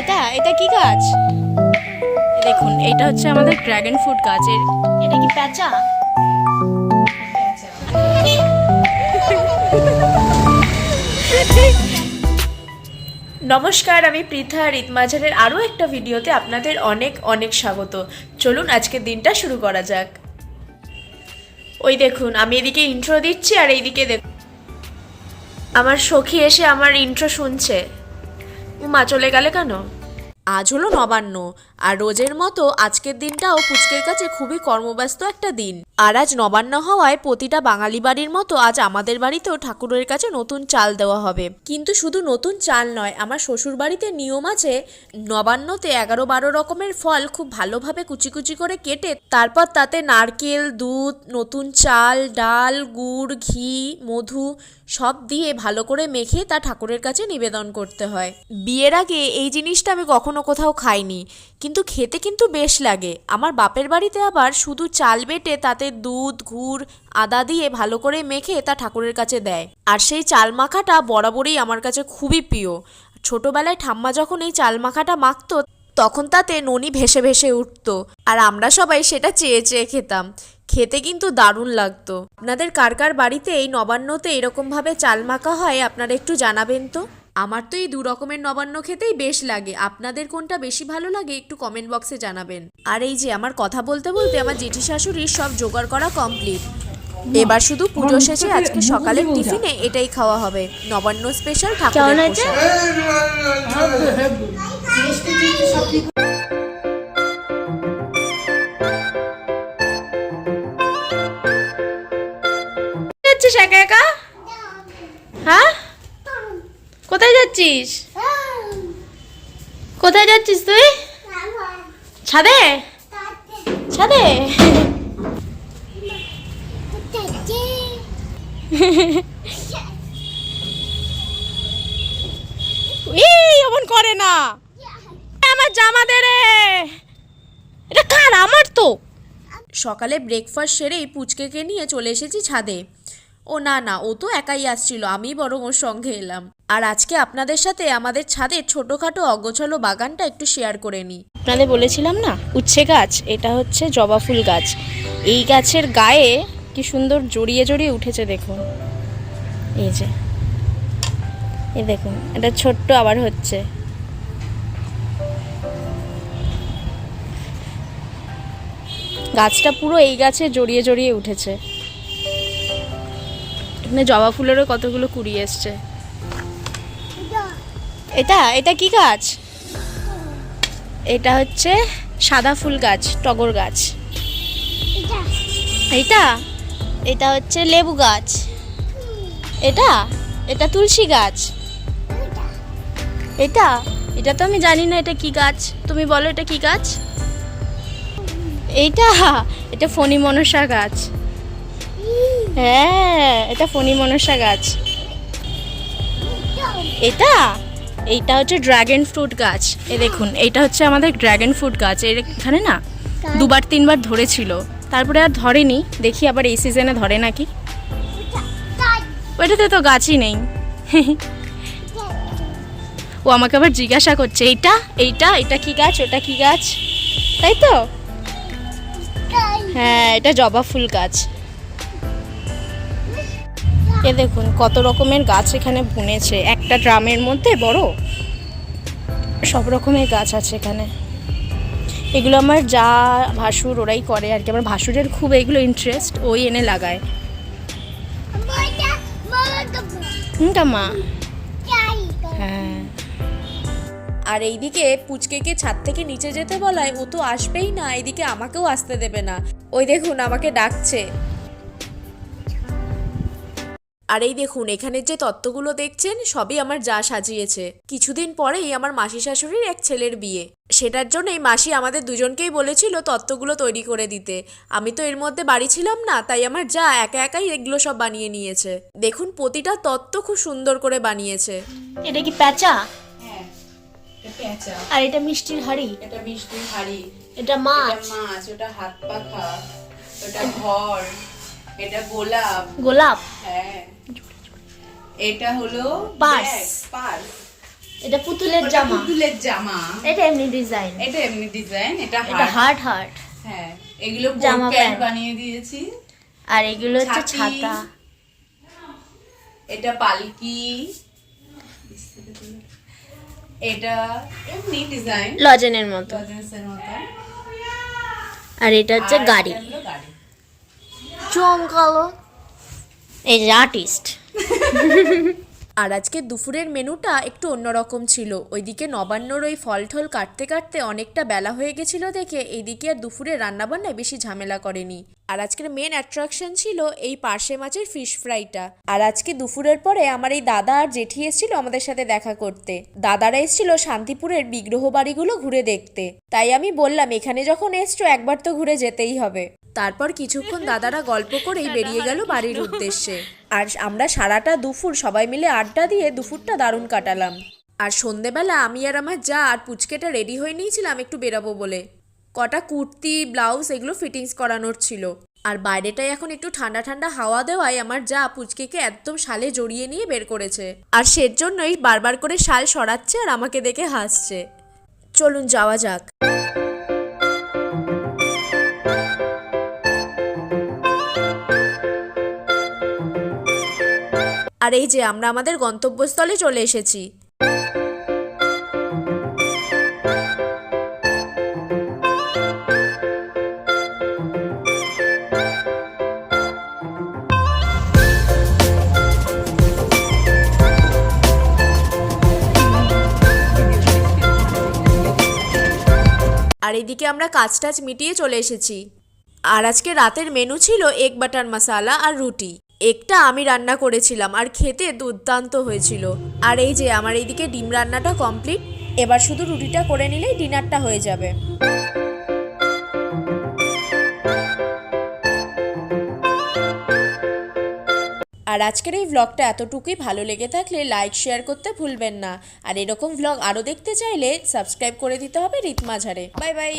এটা এটা কি গাছ? দেখুন, এটা হচ্ছে আমাদের ড্রাগন ফ্রুট গাছের। এটা কি নমস্কার, আমি পৃথা রিতমাঝারের আরও একটা ভিডিওতে আপনাদের অনেক অনেক স্বাগত। চলুন, আজকের দিনটা শুরু করা যাক। ওই দেখুন, আমি এদিকে ইন্ট্রো দিচ্ছি আর এইদিকে দেখুন। আমার সখী এসে আমার ইন্ট্রো শুনছে। উমা চলে গেলে কেন? আজ হলো নবান্ন। আর রোজের মতো আজকের দিনটাও পুচকের কাছে খুবই কর্মব্যস্ত একটা দিন। আর আজ নবান্ন হওয়ায় প্রতিটা বাঙালি বাড়ির মতো আজ আমাদের বাড়িতেও ঠাকুরের কাছে নতুন চাল দেওয়া হবে। কিন্তু শুধু নতুন চাল নয়, আমার শ্বশুর বাড়িতে নিয়ম আছে, নবান্নতে এগারো বারো রকমের ফল খুব ভালোভাবে কুচি কুচি করে কেটে তারপর তাতে নারকেল, দুধ, নতুন চাল, ডাল, গুড়, ঘি, মধু সব দিয়ে ভালো করে মেখে তা ঠাকুরের কাছে নিবেদন করতে হয়। বিয়ের আগে এই জিনিসটা আমি কখনো কোথাও খাইনি। কিন্তু খেতে কিন্তু বেশ লাগে। আমার বাপের বাড়িতে আবার শুধু চাল বেটে তাতে দুধ, গুড়, আদা দিয়ে ভালো করে মেখে তা ঠাকুরের কাছে দেয়। আর সেই চাল মাখাটা বরাবরই আমার কাছে খুবই প্রিয়। ছোটবেলায় ঠাম্মা যখন এই চাল মাখাটা মাখতো, তখন তাতে ননি ভেসে ভেসে উঠতো আর আমরা সবাই সেটা চেয়ে চেয়ে খেতাম। খেতে কিন্তু দারুণ লাগতো। আপনাদের কার কার বাড়িতে এই নবান্নতে এরকমভাবে চাল মাখা হয়, আপনারা একটু জানাবেন তো? আমার তো এই দু রকমের নবান্ন খেতেই বেশ লাগে। আপনাদের কোনটা বেশি ভালো লাগে একটু কমেন্ট বক্সে জানাবেন। আর এই যে আমার কথা বলতে বলতে আমার জেঠি শাশুড়ির সব জোগাড় করা কমপ্লিট এবার শুধু পুজো শেষে আজকে সকালের টিফিনে এটাই খাওয়া হবে। নবান্ন স্পেশাল ঠাকুরের প্রসাদ। যাচ্ছিস একা একা? হ্যাঁ? যাচ্ছিস? কোথায় যাচ্ছিস তুই? ছাদে? ছাদে? এমন করে না। আমার জামা দে রে। এটা কার? আমার তো। সকালে ব্রেকফাস্ট সেরেই পুচকেকে নিয়ে চলে এসেছি ছাদে। ও না না, ও তো একাই আসছিল আমি বরং ওর সঙ্গে এলাম। আর আজকে আপনাদের সাথে আমাদের ছাদের ছোটোখাটো অগোছালো বাগানটা একটু শেয়ার করে নিই। আপনাদের বলেছিলাম না, উচ্ছে গাছ, এটা হচ্ছে জবা ফুল গাছ। এই গাছের গায়ে কি সুন্দর জড়িয়ে জড়িয়ে উঠেছে দেখুন। এই যে, এই দেখুন, এটা ছোট্ট আবার হচ্ছে। গাছটা পুরো এই গাছে জড়িয়ে জড়িয়ে উঠেছে। এখানে জবা ফুলেরও কতগুলো কুড়ি এসছে। এটা এটা কি গাছ? এটা হচ্ছে সাদা ফুল গাছ, টগর গাছ। এইটা এটা হচ্ছে লেবু গাছ। এটা? এটা তুলসী গাছ। এটা? এটা তো আমি জানি না এটা কি গাছ। তুমি বলো এটা কি গাছ? এইটা? এটা ফণি মনসা গাছ। হ্যাঁ এটা ফণি মনসা গাছ। এটা? এইটা হচ্ছে ড্রাগন ফ্রুট গাছ। এ দেখুন, এইটা হচ্ছে আমাদের ড্রাগন ফ্রুট গাছ। এর এখানে না, দুবার তিনবার ধরেছিল। তারপরে আর ধরেনি। দেখি আবার এই সিজনে ধরে নাকি? ওইটাতে তো গাছই নেই। ও আমাকে আবার জিজ্ঞাসা করছে, এইটা? এইটা? এটা কি গাছ? ওটা কি গাছ? তাই তো? হ্যাঁ এটা জবা ফুল গাছ। এ দেখুন, কত রকমের গাছ এখানে বুনেছে। একটা ড্রামের মধ্যে বড়, সব রকমের গাছ আছে এখানে। এগুলো আমার যা ভাসুর ওরাই করে আর কি, আমার ভাসুরের খুব এগুলো ইন্টারেস্ট ওই এনে লাগায়। মা? হ্যাঁ। আর এইদিকে পুচকেকে ছাদ থেকে নিচে যেতে বলায়, ও তো আসবেই না, এইদিকে আমাকেও আসতে দেবে না। ওই দেখুন, আমাকে ডাকছে। আর এই দেখুন এখানে যে তত্ত্বগুলো দেখছেন সবই আমার যা সাজিয়েছে। কিছুদিন পরেই আমার মাসি শাশুড়ির এক ছেলের বিয়ে। সেটার জন্যই মাসি আমাদের দুজনকেই বলেছিল তত্ত্বগুলো তৈরি করে দিতে। আমি তো এর মধ্যে বাড়ি ছিলাম না তাই আমার যা একা একাই এগুলো সব বানিয়ে নিয়েছে। দেখুন প্রতিটা তত্ত্ব খুব সুন্দর করে বানিয়েছে। এটা কি প্যাঁচা? হ্যাঁ পেঁচা আর এটা মিষ্টির হাড়ি? এটা মিষ্টির হাড়ি। এটা এটা মাছ মাছ ওটা হাত পাখা ওটা ঘর। এটা গোলাপ। গোলাপ? হ্যাঁ। এটা হলো Purse. পার্স। এটা পুতুলের জামা। পুতুলের জামা। এটা এমনি ডিজাইন। এটা এমনি ডিজাইন এটা এটা হার্ট হার্ট হ্যাঁ। এগুলো জামা প্যান্ট। বানিয়ে দিয়েছি। আর এগুলো হচ্ছে ছাতা। এটা পালকি। এটা এমনি ডিজাইন। লজেনের মতো। লজেন্সের মতো। আর এটা হচ্ছে গাড়ি। চমকালো এই যে আর্টিস্ট আর আজকে দুপুরের মেনুটা একটু অন্যরকম ছিল। ওইদিকে নবান্নর ওই ফল ঠল কাটতে কাটতে অনেকটা বেলা হয়ে গেছিল দেখে এইদিকে আর দুপুরে রান্নাবান্নায় বেশি ঝামেলা করেনি। আর আজকের মেন অ্যাট্রাকশন ছিল এই পার্শে মাছের ফিশ ফ্রাইটা আর আজকে দুপুরের পরে আমার এই দাদা আর জেঠি এসেছিল আমাদের সাথে দেখা করতে। দাদারা এসেছিল শান্তিপুরের বিগ্রহ বাড়িগুলো ঘুরে দেখতে। তাই আমি বললাম এখানে যখন এসছো একবার তো ঘুরে যেতেই হবে। তারপর কিছুক্ষণ দাদারা গল্প করেই বেরিয়ে গেল বাড়ির উদ্দেশ্যে। আর আমরা সারাটা দুপুর সবাই মিলে আড্ডা দিয়ে দুপুরটা দারুণ কাটালাম। আর সন্ধেবেলা আমি আর আমার যা আর পুচকেটা রেডি হয়ে নিয়েছিলাম একটু বেরাবো বলে। কটা কুর্তি ব্লাউজ এগুলো ফিটিংস করানোর ছিল। আর বাইরেটায় এখন একটু ঠান্ডা ঠান্ডা হাওয়া দেওয়ায় আমার যা পুচকেকে একদম শালে জড়িয়ে নিয়ে বের করেছে। আর সের জন্যই বারবার করে শাল সরাচ্ছে আর আমাকে দেখে হাসছে। চলুন যাওয়া যাক। আর এই যে আমরা আমাদের গন্তব্যস্থলে চলে এসেছি। আর এদিকে আমরা কাজ টাজ মিটিয়ে চলে এসেছি। আর আজকে রাতের মেনু ছিল এগ বাটার মশালা আর রুটি। একটা আমি রান্না করেছিলাম আর খেতে দুর্দান্ত হয়েছিল। আর এই যে আমার এইদিকে ডিম রান্নাটা কমপ্লিট, এবার শুধু রুটিটা করে নিলেই ডিনারটা হয়ে যাবে। আর আজকের এই ভ্লগটা এতটুকুই। ভালো লেগে থাকলে লাইক শেয়ার করতে ভুলবেন না। আর এরকম ভ্লগ আরও দেখতে চাইলে সাবস্ক্রাইব করে দিতে হবে রিতমাঝারে। Bye bye